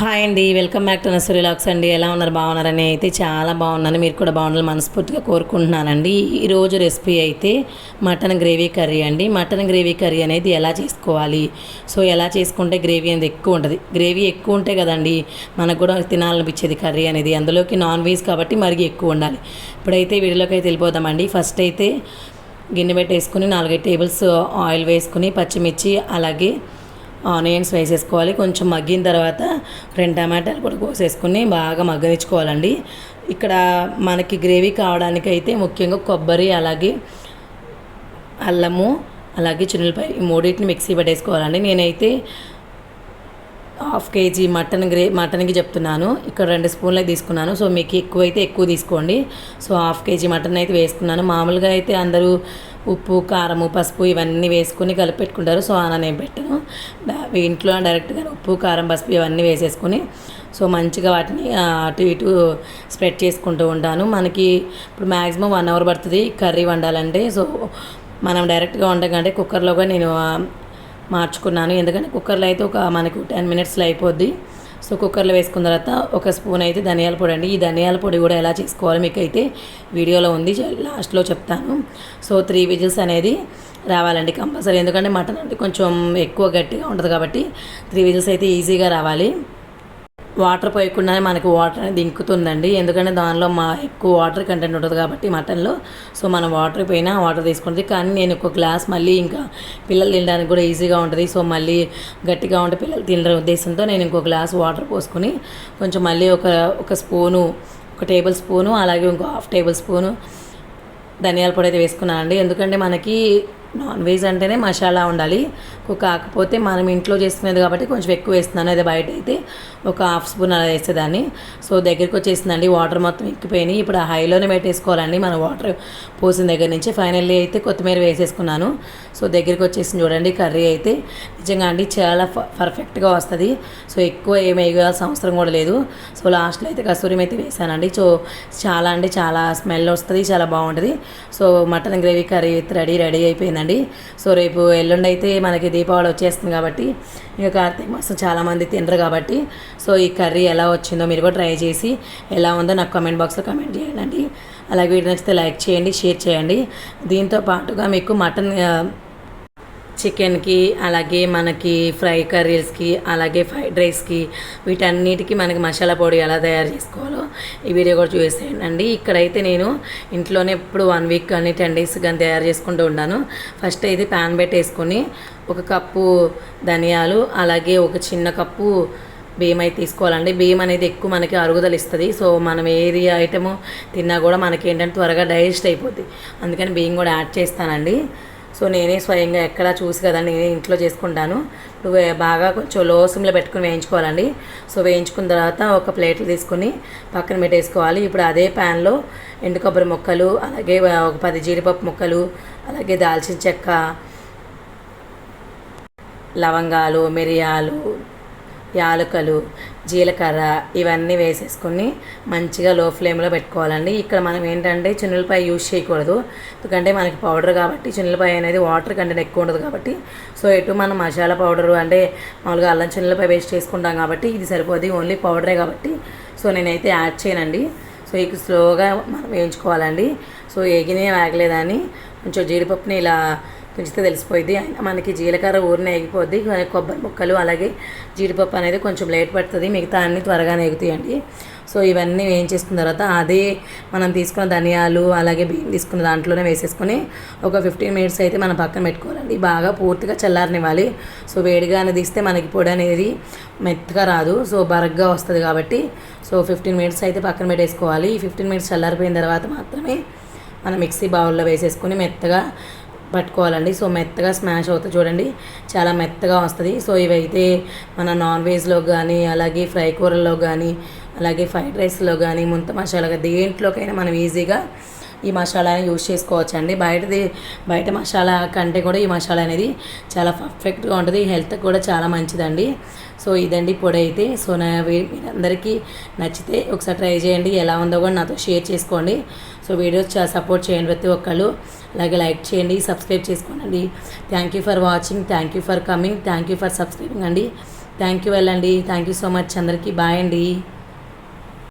Hi అండి welcome back to nursery లాక్స్ అండి. ఎలా ఉన్నారు? బాగున్నారని అయితే చాలా బాగున్నాను. మీరు కూడా బాగున్నారు మనస్ఫూర్తిగా కోరుకుంటున్నానండి. ఈరోజు రెసిపీ అయితే మటన్ గ్రేవీ కర్రీ అండి. మటన్ గ్రేవీ కర్రీ అనేది ఎలా చేసుకోవాలి? సో ఎలా చేసుకుంటే గ్రేవీ అనేది ఎక్కువ ఉంటుంది? గ్రేవీ ఎక్కువ ఉంటే కదండి మనకు కూడా తినాలనిపించేది కర్రీ అనేది. అందులోకి నాన్ వెజ్ కాబట్టి మరిగి ఎక్కువ ఉండాలి. ఇప్పుడైతే వీడియోలోకి అయితే వెళ్ళిపోదామండి. ఫస్ట్ అయితే గిన్నె పెట్టేసుకుని నాలుగైదు టేబుల్స్ ఆయిల్ వేసుకుని పచ్చిమిర్చి అలాగే ఆనియన్స్ వేసేసుకోవాలి. కొంచెం మగ్గిన తర్వాత రెండు టమాటాలు కూడా కోసేసుకుని బాగా మగ్గనిచ్చుకోవాలండి. ఇక్కడ మనకి గ్రేవీ కావడానికి అయితే ముఖ్యంగా కొబ్బరి అలాగే అల్లము అలాగే చిన్నులపాయ ఈ మూడింటిని మిక్సీ పట్టేసుకోవాలండి. నేనైతే హాఫ్ కేజీ మటన్ గ్రే మటన్కి చెప్తున్నాను. ఇక్కడ రెండు స్పూన్లు తీసుకున్నాను. సో మీకు ఎక్కువ అయితే ఎక్కువ తీసుకోండి. సో హాఫ్ కేజీ మటన్ అయితే వేసుకున్నాను. మామూలుగా అయితే అందరూ ఉప్పు కారము పసుపు ఇవన్నీ వేసుకొని కలిపి పెట్టుకుంటారు సో అలా నేను పెట్టను. ఇంట్లో డైరెక్ట్గా ఉప్పు కారం పసుపు ఇవన్నీ వేసేసుకొని సో మంచిగా వాటిని అటు ఇటు స్ప్రెడ్ చేసుకుంటూ ఉంటాను. మనకి ఇప్పుడు మ్యాక్సిమం వన్ అవర్ పడుతుంది కర్రీ వండాలంటే. సో మనం డైరెక్ట్గా వండకంటే కుక్కర్లోగా కుక్కర్లో కూడా నేను మార్చుకున్నాను. ఎందుకంటే కుక్కర్లో అయితే ఒక మనకు టెన్ మినిట్స్లో అయిపోద్ది. సో కుక్కర్లో వేసుకున్న తర్వాత ఒక స్పూన్ అయితే ధనియాల పొడి అండి. ఈ ధనియాల పొడి కూడా ఎలా చేసుకోవాలో మీకు అయితే వీడియోలో ఉంది. లాస్ట్లో చెప్తాను. సో త్రీ విజిల్స్ అనేది రావాలండి కంపల్సరీ. ఎందుకంటే మటన్ అంటే కొంచెం ఎక్కువ గట్టిగా ఉంటుంది కాబట్టి త్రీ విజిల్స్ అయితే ఈజీగా రావాలి. వాటర్ పోయకుండానే మనకి వాటర్ అనేది ఇంకుతుందండి. ఎందుకంటే దానిలో మా ఎక్కువ వాటర్ కంటెంట్ ఉంటుంది కాబట్టి మటన్లో. సో మనం వాటర్ పోయినా వాటర్ తీసుకుంటుంది. కానీ నేను ఒక గ్లాస్ మళ్ళీ ఇంకా పిల్లలు తినడానికి కూడా ఈజీగా ఉంటుంది. సో మళ్ళీ గట్టిగా ఉంటే పిల్లలు తినడం ఉద్దేశంతో నేను ఇంకో గ్లాస్ వాటర్ పోసుకొని కొంచెం మళ్ళీ ఒక ఒక స్పూను ఒక టేబుల్ స్పూను అలాగే ఇంకో హాఫ్ టేబుల్ స్పూను ధనియాల పొడి అయితే వేసుకున్నాను అండి ఎందుకంటే మనకి నాన్ వెజ్ అంటేనే మసాలా ఉండాలి. కాకపోతే మనం ఇంట్లో చేసుకునేది కాబట్టి కొంచెం ఎక్కువ వేస్తున్నాను. అదే బయట అయితే ఒక హాఫ్ స్పూన్ అలా వేసేదాన్ని. సో దగ్గరికి వచ్చేసిందండి. వాటర్ మొత్తం ఎక్కిపోయినాయి ఇప్పుడు ఆ హైలోనే పెట్టేసుకోవాలండి. మన వాటర్ పోసిన దగ్గర నుంచి ఫైనల్లీ అయితే కొత్తిమీర వేసేసుకున్నాను. సో దగ్గరికి వచ్చేసింది చూడండి. కర్రీ అయితే నిజంగా అండి చాలా పర్ఫెక్ట్గా వస్తుంది. సో ఎక్కువ ఏమి వేయాల్సిన అవసరం కూడా లేదు. సో లాస్ట్లో అయితే కస్తూరి మెత్తి వేసానండి. సో చాలా అంటే చాలా స్మెల్ వస్తుంది. చాలా బాగుంటుంది. సో మటన్ గ్రేవీ కర్రీ అయితే రెడీ రెడీ అయిపోయిందండి. సో రేపు ఎల్లుండి అయితే మనకి దీపావళి వచ్చేస్తుంది కాబట్టి ఇంకా కార్తీక మాసం చాలామంది తినరు కాబట్టి సో ఈ కర్రీ ఎలా వచ్చిందో మీరు కూడా ట్రై చేసి ఎలా ఉందో నాకు కమెంట్ బాక్స్లో కమెంట్ చేయండి అలాగే వీడియో నచ్చితే లైక్ చేయండి షేర్ చేయండి. దీంతో పాటుగా మీకు మటన్ చికెన్కి అలాగే మనకి ఫ్రై కర్రీస్కి అలాగే ఫ్రైడ్ రైస్కి వీటన్నిటికీ మనకి మసాలా పొడి ఎలా తయారు చేసుకోవాలో ఈ వీడియో కూడా చూసేయండి. ఇక్కడైతే నేను ఇంట్లోనే ఎప్పుడు వన్ వీక్ కానీ టెన్ డేస్ కానీ తయారు చేసుకుంటూ ఉన్నాను ఫస్ట్ అయితే ప్యాన్ పెట్టేసుకొని ఒక కప్పు ధనియాలు అలాగే ఒక చిన్న కప్పు బియ్యం అయితే తీసుకోవాలండి. బియ్యం అనేది ఎక్కువ మనకి అరుగుదల ఇస్తుంది. సో మనం ఏది ఐటము తిన్నా కూడా మనకి ఏంటంటే త్వరగా డైజెస్ట్ అయిపోద్ది. అందుకని బియ్యం కూడా యాడ్ చేస్తానండి. సో నేనే స్వయంగా ఎక్కడా చూసి కదండి నేనే ఇంట్లో చేసుకుంటాను. నువ్వు బాగా కొంచెం లో సిమ్లో పెట్టుకుని వేయించుకోవాలండి. సో వేయించుకున్న తర్వాత ఒక ప్లేట్లు తీసుకుని పక్కన పెట్టేసుకోవాలి. ఇప్పుడు అదే ప్యాన్లో ఎండు కొబ్బరి ముక్కలు అలాగే ఒక పది జీడిపప్పు ముక్కలు అలాగే దాల్చిన చెక్క లవంగాలు మిరియాలు యాలకులు జీలకర్ర ఇవన్నీ వేసేసుకొని మంచిగా లో ఫ్లేమ్లో పెట్టుకోవాలండి. ఇక్కడ మనం ఏంటంటే చున్నులపాయ యూజ్ చేయకూడదు. ఎందుకంటే మనకి పౌడర్ కాబట్టి చున్నులపాయ అనేది వాటర్ కంటెంట్ ఎక్కువ ఉండదు కాబట్టి. సో ఎటు మనం మసాలా పౌడరు అంటే మామూలుగా అల్లం చున్నులపాయ వేస్ట్ చేసుకుంటాం కాబట్టి ఇది సరిపోదు ఓన్లీ పౌడరే కాబట్టి. సో నేనైతే యాడ్ చేయనండి. సో ఇక స్లోగా మనం వేయించుకోవాలండి. సో ఎగినే ఆగలేదని కొంచెం జీడిపప్పుని ఇలా పెంచితే తెలిసిపోయింది అయినా మనకి జీలకర్ర ఊరిని ఎగిపోద్ది. కొబ్బరి ముక్కలు అలాగే జీడిపప్పు అనేది కొంచెం లేట్ పడుతుంది. మిగతా అన్నీ త్వరగా ఎగుతాయండి. సో ఇవన్నీ వేయించేసుకున్న తర్వాత అదే మనం తీసుకున్న ధనియాలు అలాగే బియ్యం తీసుకున్న దాంట్లోనే వేసేసుకొని ఒక ఫిఫ్టీన్ మినిట్స్ అయితే మనం పక్కన పెట్టుకోవాలండి. బాగా పూర్తిగా చల్లారనివ్వాలి. సో వేడిగానే తీస్తే మనకి పొడి అనేది మెత్తగా రాదు. సో బరగ్గా వస్తుంది కాబట్టి సో ఫిఫ్టీన్ మినిట్స్ అయితే పక్కన పెట్టేసుకోవాలి. ఈ ఫిఫ్టీన్ మినిట్స్ చల్లారిపోయిన తర్వాత మాత్రమే మనం మిక్సీ బౌల్లో వేసేసుకొని మెత్తగా పట్టుకోవాలండి. సో మెత్తగా స్మాష్ అవుతుంది చూడండి. చాలా మెత్తగా వస్తుంది. సో ఇవైతే మన నాన్ వెజ్లో కానీ అలాగే ఫ్రై కూరల్లో కానీ అలాగే ఫ్రైడ్ రైస్లో కానీ ముంత మసాలాగా దేంట్లోకైనా మనం ఈజీగా ఈ మసాలాని యూజ్ చేసుకోవచ్చు అండి బయటది బయట మసాలా కంటే కూడా ఈ మసాలా అనేది చాలా పర్ఫెక్ట్గా ఉంటుంది. హెల్త్ కూడా చాలా మంచిదండి. సో ఇదండి పొడి అయితే. సో నా వీ- మీరందరికీ నచ్చితే ఒకసారి ట్రై చేయండి. ఎలా ఉందో కూడా నాతో షేర్ చేసుకోండి. సో వీడియోస్ చాలా సపోర్ట్ చేయండి ప్రతి ఒక్కళ్ళు. అలాగే లైక్ చేయండి సబ్స్క్రైబ్ చేసుకోండి thank you for watching thank you for coming thank you for subscribing అండి. థ్యాంక్ యూ వెళ్ళండి. థ్యాంక్ యూ సో మచ్ అందరికీ. బాయ్ అండి.